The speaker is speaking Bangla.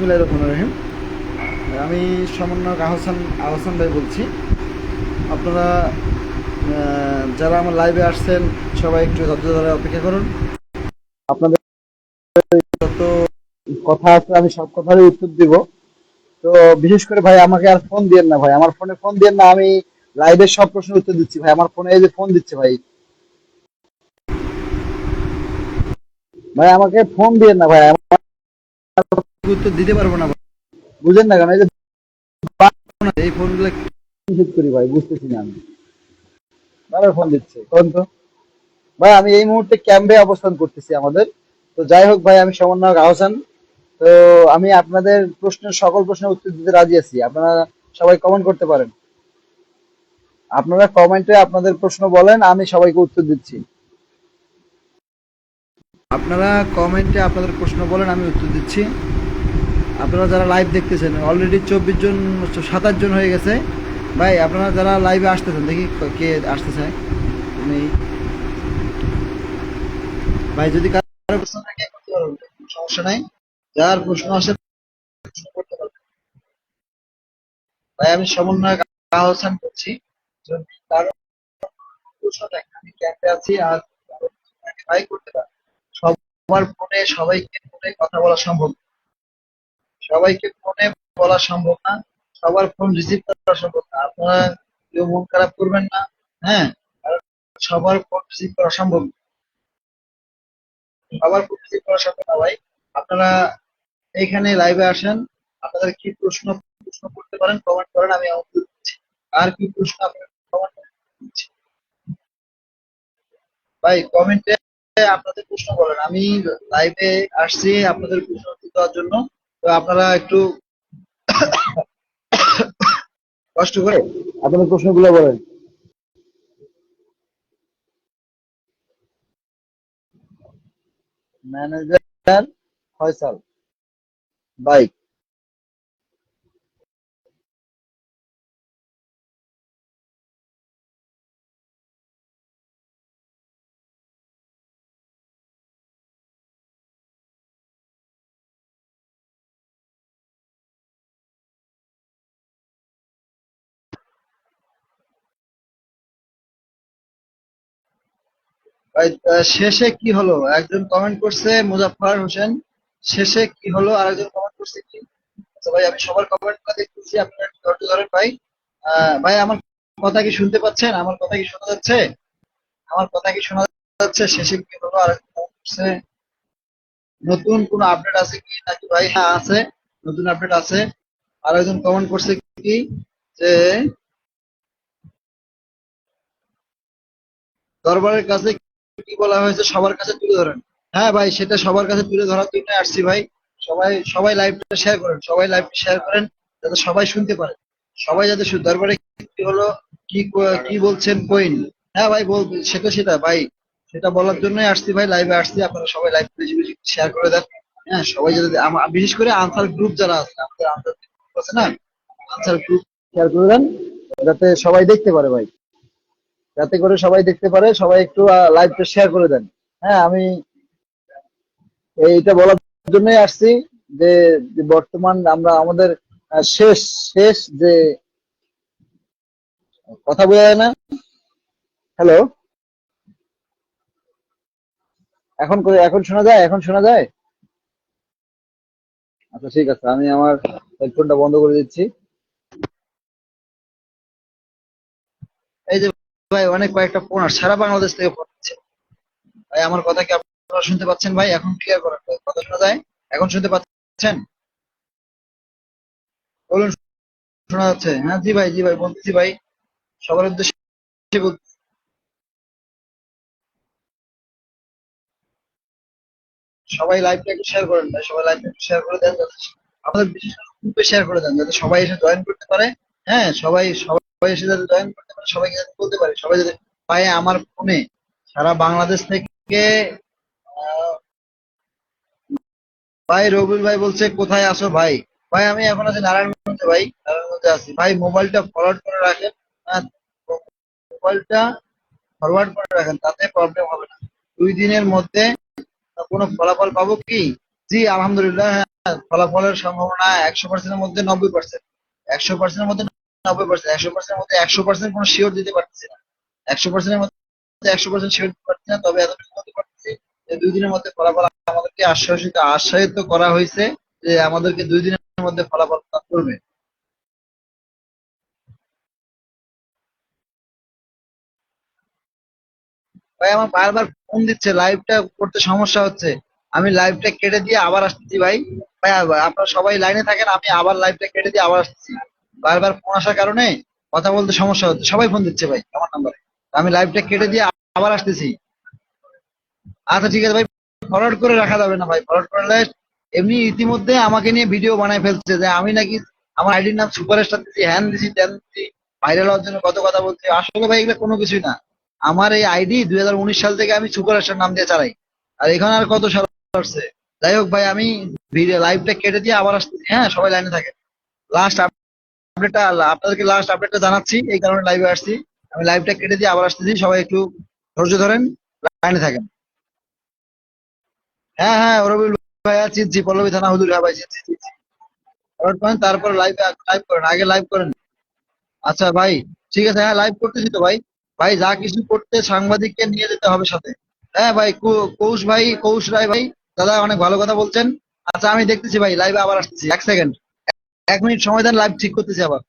বিসমুল্লাহ রহমান রহিম। আমি সমন্বয়ক আহসান আহসান ভাই বলছি। আপনারা যারা আমার লাইভে আসছেন, সবাই একটু ধৈর্য ধরে অপেক্ষা করুন। আপনাদের যত কথা আছে, আমি সব কথারই উত্তর দিব। তো বিশেষ করে ভাই, আমাকে আর ফোন দিয়েন না ভাই। আমার ফোনে ফোন দিয়েন না, আমি লাইভের সব প্রশ্নের উত্তর দিচ্ছি ভাই। আমার ফোনে এই যে ফোন দিচ্ছে ভাই। ভাই, আমাকে ফোন দিয়েন না ভাই। উত্তর দিতে পারব না। বুঝেন না কেন? এই যে এই ফোনগুলো নিষেধ করি ভাই বুঝতেছি না আমি। বারবার ফোন দিচ্ছে? কোন তো। ভাই আমি এই মুহূর্তে ক্যাম্পে অবস্থান করতেছি আমাদের। তো যাই হোক ভাই আমি সমন্বয়ক আহসান। তো আমি আপনাদের প্রশ্নের সকল প্রশ্নের উত্তর দিতে রাজি আছি। আপনারা সবাই কমেন্ট করতে পারেন। আপনারা কমেন্টে আপনাদের প্রশ্ন বলেন আমি সবাইকে উত্তর দিচ্ছি। আপনারা কমেন্টে আপনাদের প্রশ্ন বলেন আমি উত্তর দিচ্ছি। আপনারা যারা লাইভ দেখতেছেন অলরেডি চব্বিশ জন সাতাশ জন হয়ে গেছে। ভাই আপনারা যারা লাইভে আসতেছেন দেখি কে আসতে চায় তুমি ভাই যদি কারও প্রশ্ন থাকে পারবেন, সমস্যা নাই। যার প্রশ্ন আসে করতে পারবেন। ভাই আমি সমন্বয়ক আহ্বান করছি যদি কারও প্রশ্ন থাকে আমি ক্যাম্পে আছি আর ভাই করতে পারেন সবার ফোনে সবাইকে ফোনে কথা বলা সম্ভব। সবাইকে ফোনে বলা সম্ভব না, সবার ফোন রিসিভ করা সম্ভব না। আপনারা কেউ মন খারাপ করবেন না হ্যাঁ? সবার ফোন রিসিভ করা সম্ভব। সবার ফোন রিসিভ করা সম্ভব না ভাই। আপনারা এইখানে লাইভে আসেন, আপনাদের কি প্রশ্ন প্রশ্ন করতে পারেন কমেন্ট করেন, আমি উত্তর দিচ্ছি। আর কি প্রশ্ন আপনারা ভাই কমেন্টে আপনাদের প্রশ্ন বলেন। আমি লাইভে আসছি আপনাদের প্রশ্ন দেওয়ার জন্য। তো আপনারা একটু কষ্ট করে আপনার প্রশ্নগুলো বলেন। Manager Faisal bike. শেষে কি হলো? একজন কমেন্ট করছে মুজাফফর হোসেন। শেষে কি হলো? আর একজন কমেন্ট করছে কি? ভাই, আমি সবার কমেন্টগুলো দেখতেছি, আপনারা ধৈর্য ধরেন ভাই। ভাই, আমার কথা কি শুনতে পাচ্ছেন? আমার কথা কি শোনা যাচ্ছে? আমার কথা কি শোনা যাচ্ছে? শেষে কি হলো? আর একজন comment করছে, নতুন কোনো আপডেট আছে কি? নাকি ভাই হ্যাঁ আছে। নতুন আপডেট আছে। আর একজন কমেন্ট করছে কি? যে, দরবারের কাছে কি বলা হয়েছে সবার কাছে তুলে ধরেন। হ্যাঁ ভাই, সেটা সবার কাছে তুলে ধরার জন্য আসছি ভাই। সবাই সবাই লাইভটা শেয়ার করেন, সবাই লাইভটা শেয়ার করেন, যাতে সবাই শুনতে পারে। সবাই যাতে দরবারে কি হলো, কি কি বলছেন, কইন। হ্যাঁ ভাই, বল, সেটা সেটা, ভাই। সেটা বলার জন্যই আসছি ভাই লাইভে আসছি। আপনারা সবাই লাইভ বেশি বেশি শেয়ার করে দেন। হ্যাঁ সবাই যাতে বিশেষ করে আনসার গ্রুপ যারা আছে, আমাদের আনসার গ্রুপ আছে না? আনসার গ্রুপ শেয়ার করে দেন, যাতে সবাই দেখতে পারে ভাই। যাতে করে সবাই দেখতে পারে, সবাই একটু লাইভটা শেয়ার করে দেন। হ্যাঁ আমি এইটা বলার জন্যই আসছি যে বর্তমান আমরা আমাদের শেষ শেষ যে কথা বোঝা যায় না? হ্যালো এখন এখন শোনা যায়? এখন শোনা যায়? আচ্ছা ঠিক আছে, আমি আমার হেডফোনটা বন্ধ করে দিচ্ছি। এই যে ভাই, অনেক কয়েকটা ফোন আর সারা বাংলাদেশ থেকে ফোন আসছে। ভাই, আমার কথা কি আপনারা শুনতে পাচ্ছেন? ভাই, এখন ক্লিয়ার করেন। কথা শোনা যায়? এখন শুনতে পাচ্ছেন? বলুন, শোনা যাচ্ছে। হ্যাঁ জি ভাই জি ভাই, বলতেছি ভাই, সবার উদ্দেশ্যে। সবাই লাইভটা একটু শেয়ার করেন ভাই, সবাই লাইভটা একটু শেয়ার করে দেন, যাতে আমাদের বিশেষ গ্রুপে শেয়ার করে দেন, যাতে সবাই এসে জয়েন করতে পারে। হ্যাঁ সবাই সবাই এসে যাতে জয়েন করতে পারে সবাইকে যাতে বলতে পারে সবাই যাতে ভাই আমার ফোনে সারা বাংলাদেশ থেকে ভাই রবিউল ভাই বলছে কোথায় আসো ভাই? ভাই আমি এখন আছি নারায়ণগঞ্জে ভাই নারায়ণগঞ্জে আছি। ভাই মোবাইলটা ফরওয়ার্ড করে রাখেন। হ্যাঁ, মোবাইলটা ফরওয়ার্ড করে রাখেন তাতে প্রবলেম হবে না। দুই দিনের মধ্যে কোনো ফলাফল পাবো কি? জি আলহামদুলিল্লাহ হ্যাঁ ফলাফলের সম্ভাবনা একশো পার্সেন্টের মধ্যে নব্বই পার্সেন্ট একশো পার্সেন্টের মধ্যে নব্বই পার্সেন্ট একশো পার্সেন্টের মধ্যে একশো পার্সেন্ট কোনো শিওর দিতে পারতেছি না। একশো পার্সেন্টের মধ্যে একশো পার্সেন্ট শিওর দিতে পারছি না, তবে এতটুকু পারতেছি যে দুই দিনের মধ্যে ফলাফল আমাদেরকে আশ্বাসিত আশ্বাসিত করা হয়েছে যে আমাদেরকে দুই দিনের মধ্যে ফলাফল প্রদান করবে। ভাই, আমার বারবার ফোন দিচ্ছে লাইভটা করতে সমস্যা হচ্ছে। আমি লাইভটা কেটে দিয়ে আবার আসতেছি ভাই। ভাই, আপনারা সবাই লাইনে থাকেন, আমি আবার লাইভটা কেটে দিয়ে আবার আসতেছি। বারবার ফোন আসার কারণে কথা বলতে সমস্যা হচ্ছে। সবাই ফোন দিচ্ছে ভাই, আমার নাম্বারে আমি লাইভটা কেটে দিয়ে আবার আসতেছি। আচ্ছা ঠিক আছে ভাই ফরওয়ার্ড করে রাখা যাবে না ভাই। ফরওয়ার্ড করলে এমনি ইতিমধ্যে আমাকে নিয়ে ভিডিও বানায় ফেলছে যে আমি নাকি আমার আইডির নাম সুপারস্টার দিচ্ছি হ্যান দিছি ত্যান দিছি ভাইরাল হওয়ার জন্য কত কথা বলছি। আসলে ভাই এগুলো কোনো কিছুই না। আমার এই আইডি দুই হাজার উনিশ সাল থেকে আমি সুপারস্টার নাম দিয়ে চালাই। আর এখানে আর কত সাল আসছে? যাই হোক ভাই, আমি ভিডিও লাইভটা কেটে দিয়ে আবার আসতেছি। হ্যাঁ সবাই লাইনে থাকে। লাস্ট আপডেটটা আপনাদেরকে লাস্ট আপডেটটা জানাচ্ছি, এই কারণে লাইভে আসছি। আমি লাইভটা কেটে দিয়ে আবার আসতেছি, সবাই একটু ধৈর্য ধরেন লাইনে থাকেন। হ্যাঁ হ্যাঁ রবিউল ভাইয়া চিনছি পল্লবী থানা হুজুর হ্যাঁ ভাই চিনছি চিনছি তারপর লাইভ লাইভ করেন, আগে লাইভ করেন। আচ্ছা ভাই, ঠিক আছে হ্যাঁ লাইভ করতেছি তো ভাই। ভাই, যা কিছু করতে সাংবাদিককে নিয়ে যেতে হবে সাথে। হ্যাঁ ভাই কৌশ ভাই, কৌশ রায় ভাই, দাদা অনেক ভালো কথা বলছেন। আচ্ছা আমি দেখতেছি ভাই লাইভে আবার আসতেছি, এক সেকেন্ড এক মিনিট সময় দেন লাইভ ঠিক করতে আবার।